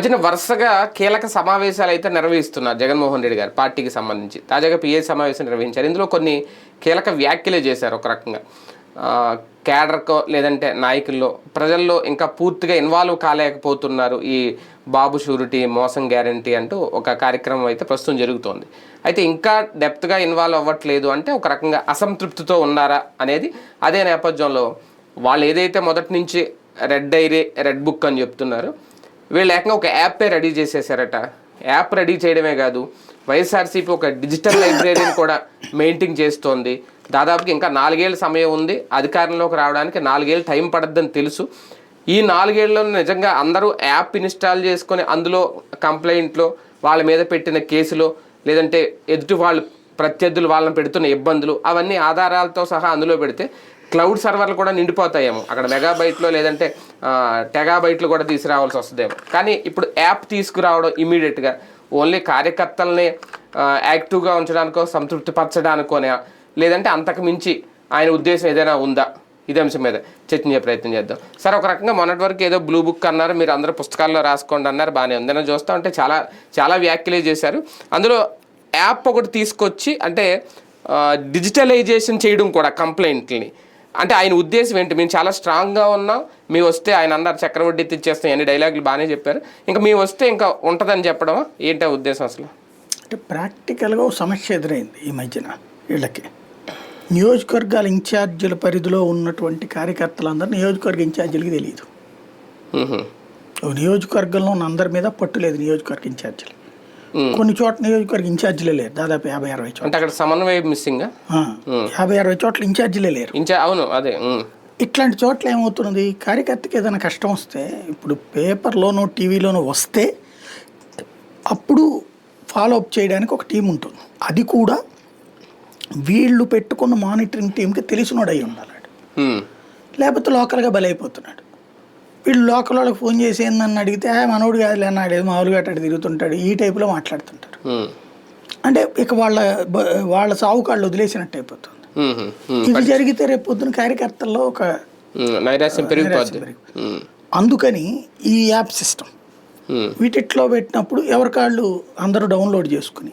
మధ్యన వరుసగా కీలక సమావేశాలు అయితే నిర్వహిస్తున్నారు జగన్మోహన్ రెడ్డి గారు పార్టీకి సంబంధించి. తాజాగా పిఏ సమావేశం నిర్వహించారు. ఇందులో కొన్ని కీలక వ్యాఖ్యలే చేశారు ఒక రకంగా. క్యాడర్కో లేదంటే నాయకుల్లో ప్రజల్లో ఇంకా పూర్తిగా ఇన్వాల్వ్ కాలేకపోతున్నారు ఈ బాబు షూరిటీ మోసం గ్యారంటీ అంటూ ఒక కార్యక్రమం అయితే ప్రస్తుతం జరుగుతోంది. అయితే ఇంకా డెప్త్గా ఇన్వాల్వ్ అవ్వట్లేదు అంటే ఒక రకంగా అసంతృప్తితో ఉన్నారా అనేది అదే నేపథ్యంలో వాళ్ళు ఏదైతే మొదటి నుంచి రెడ్ డైరీ రెడ్ బుక్ అని చెప్తున్నారు వీళ్ళు ఏకంగా ఒక యాపే రెడీ చేసేసారట. యాప్ రెడీ చేయడమే కాదు వైఎస్ఆర్సీపీ ఒక డిజిటల్ లైబ్రరీని కూడా మెయింటైన్ చేస్తోంది. దాదాపుకి ఇంకా నాలుగేళ్ళ సమయం ఉంది. అధికారంలోకి రావడానికి నాలుగేళ్ళు టైం పడద్దని తెలుసు. ఈ నాలుగేళ్ళలో నిజంగా అందరూ యాప్ ఇన్స్టాల్ చేసుకొని అందులో కంప్లైంట్లో వాళ్ళ మీద పెట్టిన కేసులో లేదంటే ఎదుటి వాళ్ళు ప్రత్యర్థులు వాళ్ళని పెడుతున్న ఇబ్బందులు అవన్నీ ఆధారాలతో సహా అందులో పెడితే క్లౌడ్ సర్వర్లు కూడా నిండిపోతాయేమో. అక్కడ మెగాబైట్లో లేదంటే టెగాబైట్లు కూడా తీసుకురావాల్సి వస్తుందేమో. కానీ ఇప్పుడు యాప్ తీసుకురావడం ఇమీడియట్గా ఓన్లీ కార్యకర్తల్ని యాక్టివ్గా ఉంచడానికో సంతృప్తి పరచడానికోనే లేదంటే అంతకు మించి ఆయన ఉద్దేశం ఏదైనా ఉందా? ఇదే అంశం మీద చర్చించే ప్రయత్నం చేద్దాం. సార్ ఒక రకంగా మొన్నటి వరకు ఏదో బ్లూ బుక్ అన్నారు మీరు అందరూ పుస్తకాల్లో రాసుకోండి అన్నారు బాగానే ఉందని చూస్తూ ఉంటే చాలా చాలా వ్యాఖ్యలే చేశారు. అందులో యాప్ ఒకటి తీసుకొచ్చి అంటే డిజిటలైజేషన్ చేయడం కూడా కంప్లైంట్ని అంటే ఆయన ఉద్దేశం ఏంటి? మేము చాలా స్ట్రాంగ్గా ఉన్నాం మీ వస్తే ఆయన అన్నారు చక్రవడ్డీ తెచ్చేస్తాం అన్ని డైలాగులు బాగానే చెప్పారు. ఇంకా మీ వస్తే ఇంకా ఉంటుందని చెప్పడమా ఏంటి ఆ ఉద్దేశం అసలు? అంటే ప్రాక్టికల్గా ఓ సమస్య ఎదురైంది ఈ మధ్యన వీళ్ళకి. నియోజకవర్గాల ఇన్ఛార్జీల పరిధిలో ఉన్నటువంటి కార్యకర్తలందరూ నియోజకవర్గ ఇన్ఛార్జీలకి తెలియదు. నియోజకవర్గంలో ఉన్న అందరి మీద పట్టు లేదు నియోజకవర్గ ఇన్ఛార్జీలు. కొన్ని చోట్ల నియోజకవర్గ ఇన్ఛార్జీలే లేరు. దాదాపు యాభై అరవై చోట్ల. అంటే అక్కడ సమన్వయం మిస్సింగ్? యాభై అరవై చోట్ల ఇన్ఛార్జీలే లేరు. అవును అదే. ఇట్లాంటి చోట్ల ఏమవుతున్నది? కార్యకర్తకి ఏదైనా కష్టం వస్తే ఇప్పుడు పేపర్లోనో టీవీలోనో వస్తే అప్పుడు ఫాలో అప్ చేయడానికి ఒక టీం ఉంటుంది. అది కూడా వీళ్ళు పెట్టుకున్న మానిటరింగ్ టీంకి తెలిసినోడు అయి ఉండాలి. లేకపోతే లోకల్గా బలైపోతున్నాడు. వీళ్ళు లోకల్ వాళ్ళకి ఫోన్ చేసి ఏందని అడిగితే "ఆ, మనోడు కాదులే అన్నాడు ఏదో మామూలుగా అట్ట తిరుగుతుంటాడు ఈ టైపులో మాట్లాడుతుంటారు. అంటే ఇక వాళ్ళ వాళ్ళ సాగు కాళ్ళు వదిలేసినట్టు అయిపోతుంది. ఇది జరిగితే రేపు పొద్దున కార్యకర్తల్లో ఒక. నైరాశ్యం పెరిగిపోద్ది మ్. అందుకని ఈ యాప్ సిస్టమ్. వీటిట్లో పెట్టినప్పుడు ఎవరికాళ్ళు అందరూ డౌన్లోడ్ చేసుకుని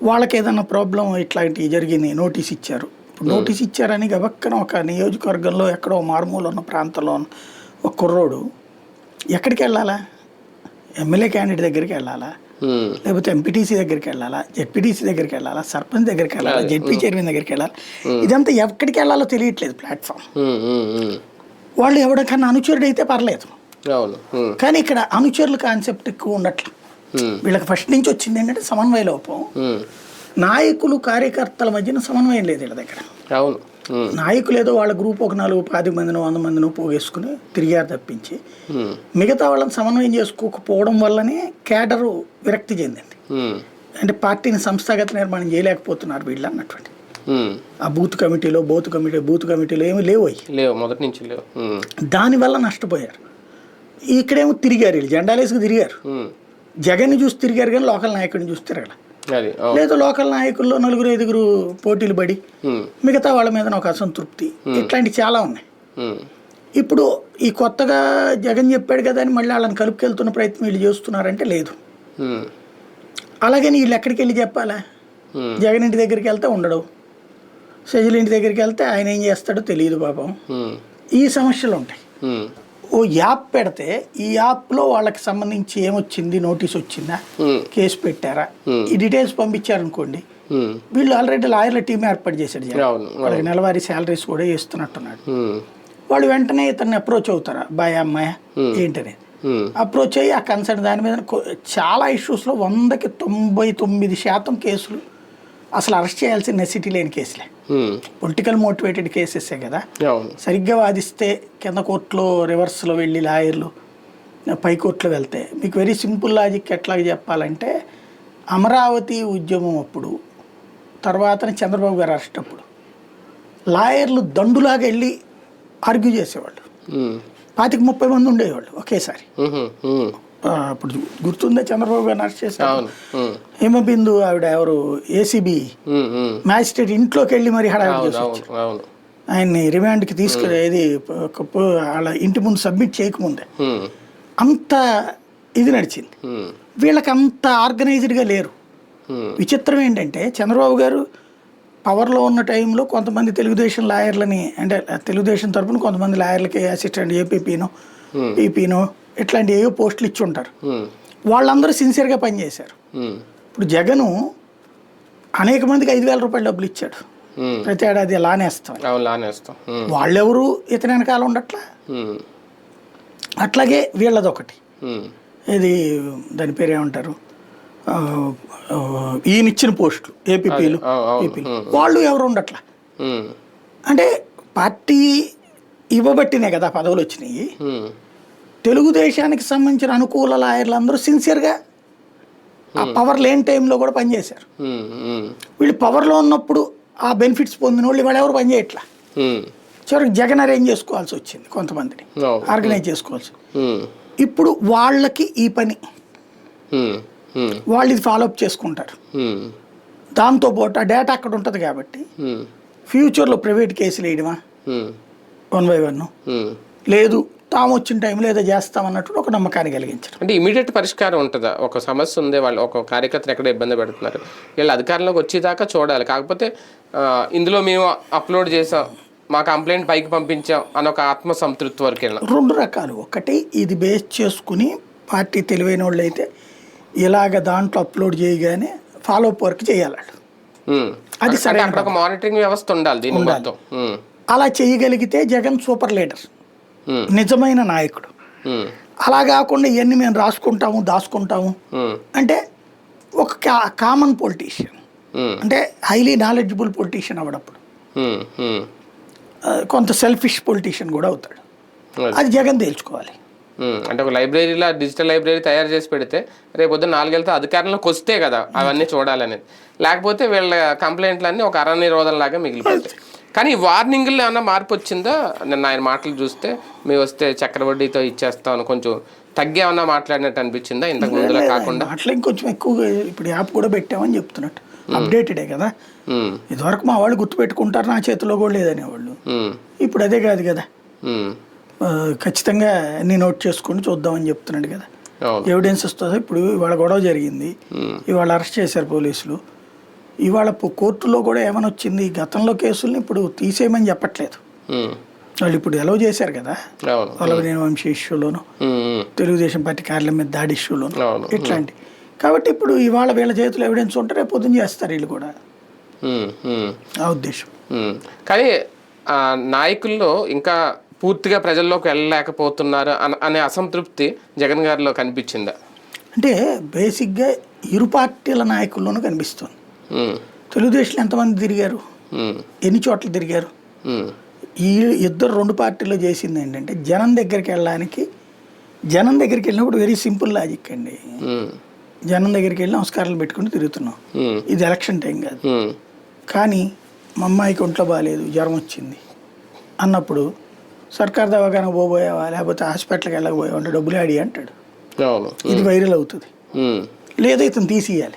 వాళ్ళకి ఏదైనా ప్రాబ్లం ఇట్లాంటివి జరిగింది నోటీస్ ఇచ్చారు నోటీస్ ఇచ్చారని గబక్కన ఒక నియోజకవర్గంలో ఎక్కడో మారుమూల ఉన్న ప్రాంతంలో ఉన్న ఒక కుర్రోడు ఎక్కడికి వెళ్ళాలా? ఎమ్మెల్యే క్యాండిడేట్ దగ్గరికి వెళ్ళాలా. లేకపోతే ఎంపీటీసీ దగ్గరికి వెళ్ళాలా? జెడ్పీటీసీ దగ్గరికి వెళ్ళాలా? సర్పంచ్ దగ్గరికి వెళ్ళాలా? జెడ్పీ చైర్మన్ దగ్గరికి వెళ్ళాలా? ఇదంతా ఎక్కడికి వెళ్ళాలో తెలియట్లేదు ప్లాట్ఫామ్. వాళ్ళు ఎవరికన్నా అనుచరుడు అయితే పర్లేదు. కానీ ఇక్కడ అనుచరుల కాన్సెప్ట్ ఎక్కువ ఉండట్లేదు. వీళ్ళకి ఫస్ట్ నుంచి వచ్చింది ఏంటంటే సమన్వయ లోపం. నాయకులు కార్యకర్తల మధ్యన సమన్వయం లేదు వీళ్ళ దగ్గర. అవును. నాయకులు ఏదో వాళ్ళ గ్రూప్ ఒక నాలుగు పాతి మందినో వంద మందినో పోగేసుకుని తిరిగారు తప్పించి. మిగతా వాళ్ళని సమన్వయం చేసుకోకపోవడం వల్లనే కేడరు విరక్తి చెందింది. అంటే పార్టీని సంస్థాగత నిర్మాణం చేయలేకపోతున్నారు వీళ్ళు అన్నటువంటి. ఆ బూత్ కమిటీలో బూత్ కమిటీ బూత్ కమిటీలో ఏమీ లేవు లేవు మొదటి నుంచి లేవు. దానివల్ల నష్టపోయారు ఇక్కడేమో తిరిగారు వీళ్ళు జెండాలేసుకు తిరిగారు. జగన్ని చూసి తిరిగారు కానీ లోకల్ నాయకుడిని చూసి తిరగల లేదా లోకల్ నాయకుల్లో నలుగురు ఐదుగురు పోటీలు పడి. మిగతా వాళ్ళ మీద ఒక అసంతృప్తి ఇట్లాంటివి చాలా ఉన్నాయి. ఇప్పుడు ఈ కొత్తగా జగన్ చెప్పాడు కదా అని మళ్ళీ వాళ్ళని కలుపుకెళ్తున్న ప్రయత్నం వీళ్ళు చేస్తున్నారంటే లేదు మ్. అలాగని వీళ్ళు ఎక్కడికి వెళ్ళి చెప్పాలా. జగన్ ఇంటి దగ్గరికి వెళ్తే ఉండడు సజిల్ ఇంటి దగ్గరికి వెళ్తే ఆయన ఏం చేస్తాడో తెలియదు పాపం. ఈ సమస్యలు ఉంటాయి. ఓ యాప్ పెడితే ఈ యాప్లో వాళ్ళకి సంబంధించి ఏమొచ్చింది నోటీస్ వచ్చిందా. కేసు పెట్టారా? ఈ డీటెయిల్స్ పంపించారనుకోండి. వీళ్ళు ఆల్రెడీ లాయర్ల టీం ఏర్పాటు చేశాడు వాళ్ళకి నెలవారీ శాలరీస్ కూడా ఇస్తున్నట్టున్నాడు మ్. వాళ్ళు వెంటనే ఇతన్ని అప్రోచ్ అవుతారా? బాయ్ అమ్మాయి? ఏంటనేది? మ్. అప్రోచ్ అయ్యి ఆ కన్సర్న్ దాని మీద చాలా ఇష్యూస్లో వందకి తొంభై తొమ్మిది శాతం కేసులు అసలు అరెస్ట్ చేయాల్సిన నెసిటీ లేని కేసులే. పొలిటికల్ మోటివేటెడ్ కేసెసే కదా సరిగ్గా వాదిస్తే కింద కోర్టులో రివర్స్లో వెళ్ళి లాయర్లు పై కోర్టులో వెళ్తే మీకు వెరీ సింపుల్ లాజిక్ ఎట్లా చెప్పాలంటే అమరావతి ఉద్యమం అప్పుడు తర్వాత చంద్రబాబు గారు అరెస్ట్ అప్పుడు లాయర్లు దండులాగా వెళ్ళి ఆర్గ్యూ చేసేవాళ్ళు మ్. పాతిక ముప్పై మంది ఉండేవాళ్ళు ఒకేసారి. మ్. ఆ, అప్పుడు గుర్తుందే చంద్రబాబు గారిని అరెస్ట్ చేశారు. హిమబిందు ఆవిడ ఎవరు? ఏసీబీ. మ్యాజిస్ట్రేట్ ఇంట్లోకి వెళ్ళి మరి హడావిడి చేసి ఆయన్ని రిమాండ్కి ప- ప- వాళ్ళ ఇంటి ముందు సబ్మిట్ చేయకముందే. అంత ఇది నడిచింది. వీళ్ళకి అంత ఆర్గనైజ్డ్గా లేరు. విచిత్రం ఏంటంటే చంద్రబాబు గారు పవర్లో ఉన్న టైంలో కొంతమంది తెలుగుదేశం లాయర్లని అంటే తెలుగుదేశం తరపున కొంతమంది లాయర్లకి అసిస్టెంట్ ఏపీపీనో పీపీనో ఇట్లాంటి ఏవో పోస్టులు ఇచ్చి ఉంటారు. వాళ్ళందరూ సిన్సియర్గా పనిచేశారు ఇప్పుడు జగను అనేక మందికి ఐదు వేల రూపాయలు డబ్బులు ఇచ్చాడు. ప్రతి ఏడాది లానేస్తాం వాళ్ళెవరు ఇతని వెనకాల ఉండట్లా? అట్లాగే వీళ్ళదొకటి. ఉమ్, ఇది దాని పేరు ఏమంటారు? ఈయనిచ్చిన పోస్టులు ఏపీపీలు పీపీలు వాళ్ళు ఎవరు ఉండట్లా? అంటే పార్టీ ఇవ్వబట్టినే కదా పదవులు వచ్చినాయి. తెలుగుదేశానికి సంబంధించిన అనుకూల లాయర్లు అందరూ సిన్సియర్గా ఆ పవర్ లేని టైంలో కూడా పనిచేశారు ఉమ్, ఉమ్, వీళ్ళు పవర్లో ఉన్నప్పుడు ఆ బెనిఫిట్స్ పొందిన వాళ్ళు వాళ్ళు ఎవరు పనిచేయట్లా చివరికి జగన్ అరేంజ్ చేసుకోవాల్సి వచ్చింది కొంతమందిని. ఆర్గనైజ్ చేసుకోవాల్సి. ఇప్పుడు వాళ్ళకి ఈ పని. వాళ్ళు ఇది ఫాలోఅప్ చేసుకుంటారు. ఉమ్, దాంతోపాటు ఆ డేటా అక్కడ ఉంటుంది కాబట్టి ఫ్యూచర్లో ప్రైవేట్ కేసులు వేయడమా? One by one. లేదు తాము వచ్చిన టైంలో ఏదో చేస్తామన్నట్టు ఒక నమ్మకాన్ని కలిగించడం. అంటే ఇమీడియట్ పరిష్కారం ఉంటుందా? ఒక సమస్య ఉంది వాళ్ళు ఒక కార్యకర్తను ఎక్కడ ఇబ్బంది పెడుతున్నారు. వీళ్ళు అధికారంలోకి వచ్చేదాకా చూడాలి. కాకపోతే ఇందులో మేము అప్లోడ్ చేసాం మా కంప్లైంట్ పైకి పంపించాం అని ఒక ఆత్మ సంతృప్తి వరకు రెండు రకాలు. ఒకటి ఇది బేస్ చేసుకుని పార్టీ తెలివైన వాళ్ళు అయితే ఇలాగ దాంట్లో అప్లోడ్ చేయగానే ఫాలోఅప్ వర్క్ చేయాలి. అది ఒక మానిటరింగ్ వ్యవస్థ ఉండాలి దీని మొత్తం. అలా చేయగలిగితే జగన్ సూపర్ లీడర్ నిజమైన నాయకుడు. అలా కాకుండా ఇవన్నీ మేము రాసుకుంటాము దాచుకుంటాము. అంటే ఒక కామన్ పొలిటీషియన్ అంటే హైలీ నాలెడ్జబుల్ పొలిటీషియన్ అవడప్పుడు. ఆ, కొంత సెల్ఫిష్ పొలిటీషియన్ కూడా అవుతాడు. అది. జగన్ తేల్చుకోవాలి. అంటే ఒక లైబ్రరీలో డిజిటల్ లైబ్రరీ తయారు చేసి పెడితే రేపు పొద్దున్న నాలుగేళ్ళతో అధికారంలోకి వస్తే కదా అవన్నీ చూడాలనేది. లేకపోతే వీళ్ళ కంప్లైంట్లన్నీ ఒక అర నిరోధంలాగా మిగిలిపోతాయి. కానీ వార్నింగ్లో ఏమన్నా మార్పు వచ్చిందా? నిన్న ఆయన మాటలు చూస్తే మేము వస్తే చక్రవడ్డీతో ఇచ్చేస్తాం అని కొంచెం తగ్గి ఏమన్నా మాట్లాడినట్టు అనిపించిందా? ఇంతకు ముందులా కాకుండా? అట్లా ఇంకొంచెం ఎక్కువగా ఇప్పుడు యాప్ కూడా పెట్టామని చెప్తున్నట్టు. అప్డేటెడే కదా? ఇదివరకు మా వాళ్ళు గుర్తుపెట్టుకుంటారు నా చేతిలో కూడా లేదనేవాళ్ళు ఇప్పుడు అదే కాదు కదా? ఖచ్చితంగా అన్ని నోట్ చేసుకొని చూద్దామని చెప్తున్నాడు కదా? ఎవిడెన్స్ వస్తుంది? ఇప్పుడు ఇవాళ గొడవ జరిగింది. ఇవాళ అరెస్ట్ చేశారు పోలీసులు. ఇవాళ కోర్టులో కూడా ఏమని వచ్చింది గతంలో కేసుల్ని ఇప్పుడు తీసేయమని చెప్పట్లేదు. వాళ్ళు ఇప్పుడు ఎలవ్ చేశారు కదా? వల్లభనేని వంశీ ఇష్యూలోను తెలుగుదేశం పార్టీ కార్యాలయం మీద దాడి ఇష్యూలోను ఇట్లాంటి. కాబట్టి ఇప్పుడు ఇవాళ వీళ్ళ చేతిలో ఎవిడెన్స్ ఉంటే రేపు పొద్దున చేస్తారు వీళ్ళు కూడా. ఆ ఉద్దేశం. కానీ నాయకుల్లో ఇంకా పూర్తిగా ప్రజల్లోకి వెళ్ళలేకపోతున్నారు అన- అనే అసంతృప్తి జగన్ గారిలో కనిపించిందా? అంటే బేసిక్గా ఇరు పార్టీల నాయకుల్లోనూ కనిపిస్తుంది. తెలుగుదేశంలో ఎంతమంది తిరిగారు? ఎన్ని చోట్ల తిరిగారు? ఈ ఇద్దరు రెండు పార్టీల్లో చేసింది ఏంటంటే జనం దగ్గరికి వెళ్ళడానికి జనం దగ్గరికి వెళ్ళినప్పుడు వెరీ సింపుల్ లాజిక్ అండి. జనం దగ్గరికి వెళ్ళి నమస్కారాలు పెట్టుకుని తిరుగుతున్నాం. ఇది ఎలక్షన్ టైం కాదు. కానీ మా అమ్మాయికి ఒంట్లో బాగాలేదు జ్వరం వచ్చింది. అన్నప్పుడు సర్కార్ దవాఖానకు పోబోయావా? లేకపోతే హాస్పిటల్కి వెళ్ళకపోయావా? అంటే డబ్బులు ఆడి అంటాడు. ఇది వైరల్ అవుతుంది. లేదా ఇతను తీసియాలి.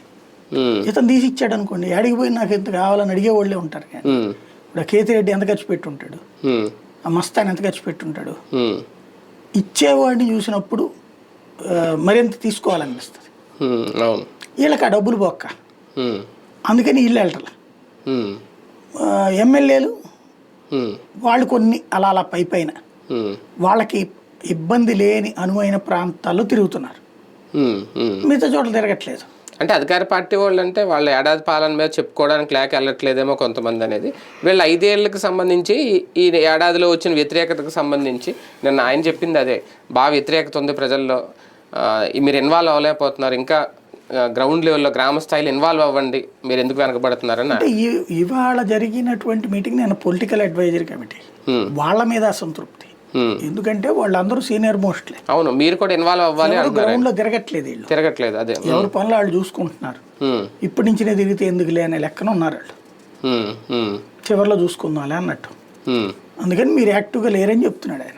ఇతను తీసి ఇచ్చాడు అనుకోండి ఆడికి పోయి నాకు ఇంత కావాలని అడిగే వాళ్ళే ఉంటారు కానీ. ఉమ్, ఇప్పుడు ఆ కేతిరెడ్డి ఎంత ఖర్చు పెట్టి ఉంటాడు ఉమ్, ఆ మస్తాన్ ఎంత ఖర్చు పెట్టి ఉంటాడు ఉమ్, ఇచ్చేవాడిని చూసినప్పుడు మరింత తీసుకోవాలనిపిస్తుంది. వీళ్ళకి ఆ డబ్బులు పోక్క ఉమ్, అందుకని వీళ్ళు వెళ్ళటం ఉమ్, ఎమ్మెల్యేలు వాళ్ళు కొన్ని అలా అలా పై పైన. వాళ్ళకి ఇబ్బంది లేని అనువైన ప్రాంతాల్లో తిరుగుతున్నారు. మిగతా చోట్ల తిరగట్లేదు. అంటే అధికార పార్టీ వాళ్ళు అంటే వాళ్ళ ఏడాది పాలన మీద చెప్పుకోవడానికి లేక వెళ్ళట్లేదేమో కొంతమంది అనేది. వీళ్ళ ఐదేళ్ళకు సంబంధించి ఈ- ఏడాదిలో వచ్చిన వ్యతిరేకతకు సంబంధించి నిన్న ఆయన చెప్పింది అదే. బాగా వ్యతిరేకత ఉంది ప్రజల్లో. మీరు ఇన్వాల్వ్ అవ్వలేకపోతున్నారు. ఇంకా గ్రౌండ్ లెవెల్లో గ్రామ స్థాయిలో ఇన్వాల్వ్ అవ్వండి. మీరు ఎందుకు వెనకబడుతున్నారని ఇవాళ జరిగినటువంటి మీటింగ్ నేను పొలిటికల్ అడ్వైజరీ కమిటీ. వాళ్ళ మీద అసంతృప్తి. ఎందుకంటే వాళ్ళందరూ సీనియర్ మోస్ట్లే. అవును మీరు కూడా ఇన్వాల్వ్ అవ్వాలి గ్రౌండ్లో తిరగట్లేదు వీళ్ళు. తిరగట్లేదు అదే. ఎవరి పనులు వాళ్ళు చూసుకుంటున్నారు. ఉమ్, ఇప్పటి నుంచినే తిరిగితే ఎందుకులే అనే లెక్కన ఉన్నారు వాళ్ళు. చివరిలో చూసుకుందాంలే అన్నట్టు. అందుకని మీరు యాక్టివ్గా లేరని చెప్తున్నాడు ఆయన.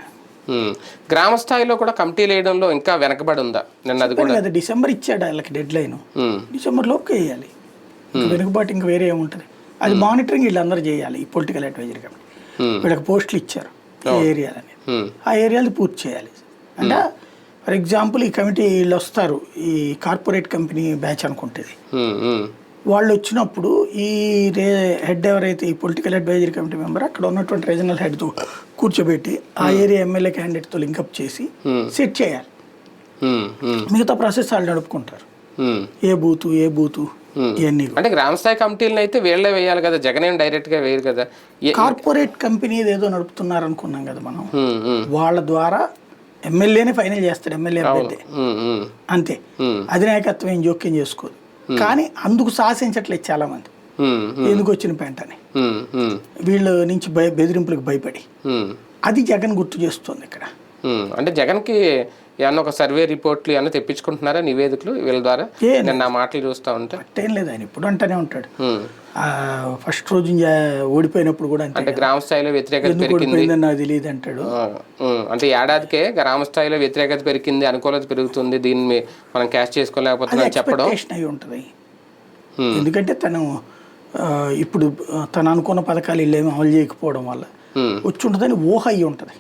గ్రామ స్థాయిలో కూడా కమిటీ వేయడంలో ఇంకా వెనకబడి ఉందా? నిన్న అది కూడా. డిసెంబర్ ఇచ్చాడు వాళ్ళకి డెడ్ లైన్ డిసెంబర్ లోపు వేయాలి వెనుకబాటు ఇంకా వేరే ఏముంటుంది. అది మానిటరింగ్ వీళ్ళందరూ చేయాలి ఈ పొలిటికల్ అడ్వైజరీ ఉమ్, వీళ్ళకి పోస్టులు ఇచ్చారు. ఏ ఏరియాలని. ఆ ఏరియాలు పూర్తి చేయాలి. అంటే ఫర్ ఎగ్జాంపుల్ ఈ కమిటీ వీళ్ళు వస్తారు ఈ కార్పొరేట్ కంపెనీ బ్యాచ్ అనుకుంటుంది. ఉమ్, ఉమ్, వాళ్ళు వచ్చినప్పుడు ఈ రే హెడ్ ఎవరైతే ఈ పొలిటికల్ అడ్వైజరీ కమిటీ మెంబర్ అక్కడ ఉన్నటువంటి రీజనల్ హెడ్తో కూర్చోబెట్టి ఆ ఏరియా ఎమ్మెల్యే క్యాండిడేట్తో లింకప్ చేసి సెట్ చేయాలి. మిగతా ప్రాసెస్ వాళ్ళు నడుపుకుంటారు. ఏ బూతు ఏ బూతు ఇవన్నీ అంటే గ్రామ స్థాయి కమిటీలను అయితే వీళ్ళే వేయాలి కదా జగన్ ఏం డైరెక్ట్గా వేయరు కదా. కార్పొరేట్ కంపెనీ ఏదో నడుపుతున్నారు అనుకున్నాం కదా మనం. ఉమ్, ఉమ్, వాళ్ళ ద్వారా ఎమ్మెల్యేనే ఫైనల్ చేస్తాడు ఎమ్మెల్యే అభ్యర్థి. అంతే. Hmm. అధినాయకత్వం ఏం జోక్యం చేసుకోదు. కానీ అందుకు సాహసించట్లేదు చాలా మంది ఎందుకు వచ్చిన పెంటని? వీళ్ళ నుంచి బెదిరింపులకు భయపడి. అది జగన్ గుర్తు చేస్తుంది ఇక్కడ. అంటే జగన్కి ఏమన్నా ఒక సర్వే రిపోర్ట్లు ఏమన్నా తెప్పించుకుంటున్నారా నివేదికలు వీళ్ళ ద్వారా? నేను నా మాటలు చూస్తా ఉంటే. అట్టేం లేదు ఆయన ఇప్పుడు అంటానే ఉంటాడు. ఫస్ట్ రోజు ఓడిపోయినప్పుడు కూడా అంటే గ్రామ స్థాయిలో వ్యతిరేకత పెరిగింది. నాకు తెలియదు అంటాడు. అంటే ఏడాదికే గ్రామ స్థాయిలో వ్యతిరేకత పెరిగింది అనుకూలత పెరుగుతుంది దీన్ని మనం క్యాష్ చేసుకోలేకపోతున్నాం చెప్పడం. ఉంటుంది. ఎందుకంటే తను ఇప్పుడు తను అనుకున్న పథకాలు వీళ్ళేమీ అమలు చేయకపోవడం వల్ల వచ్చి ఉంటుందని ఊహ అయి ఉంటుంది.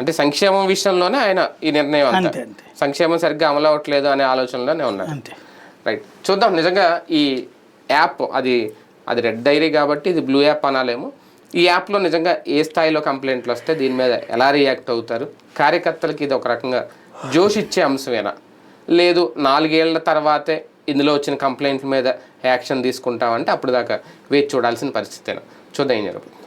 అంటే సంక్షేమం విషయంలోనే ఆయన ఈ నిర్ణయం అంతా. సంక్షేమం సరిగ్గా అమలు అవ్వట్లేదు అనే ఆలోచనలోనే ఉన్నారు. అంతే. రైట్ చూద్దాం నిజంగా ఈ యాప్ అది అది రెడ్ డైరీ కాబట్టి ఇది బ్లూ యాప్ అనాలేమో. ఈ యాప్లో నిజంగా ఏ స్థాయిలో కంప్లైంట్లు వస్తే దీని మీద ఎలా రియాక్ట్ అవుతారు? కార్యకర్తలకి ఇది ఒక రకంగా జోష్ ఇచ్చే అంశమేనా? లేదు నాలుగేళ్ళ తర్వాతే ఇందులో వచ్చిన కంప్లైంట్ల మీద యాక్షన్ తీసుకుంటామంటే అప్పుడు దాకా వేచి చూడాల్సిన పరిస్థితేనా? చూద్దాం ఏం జరుగుతుంది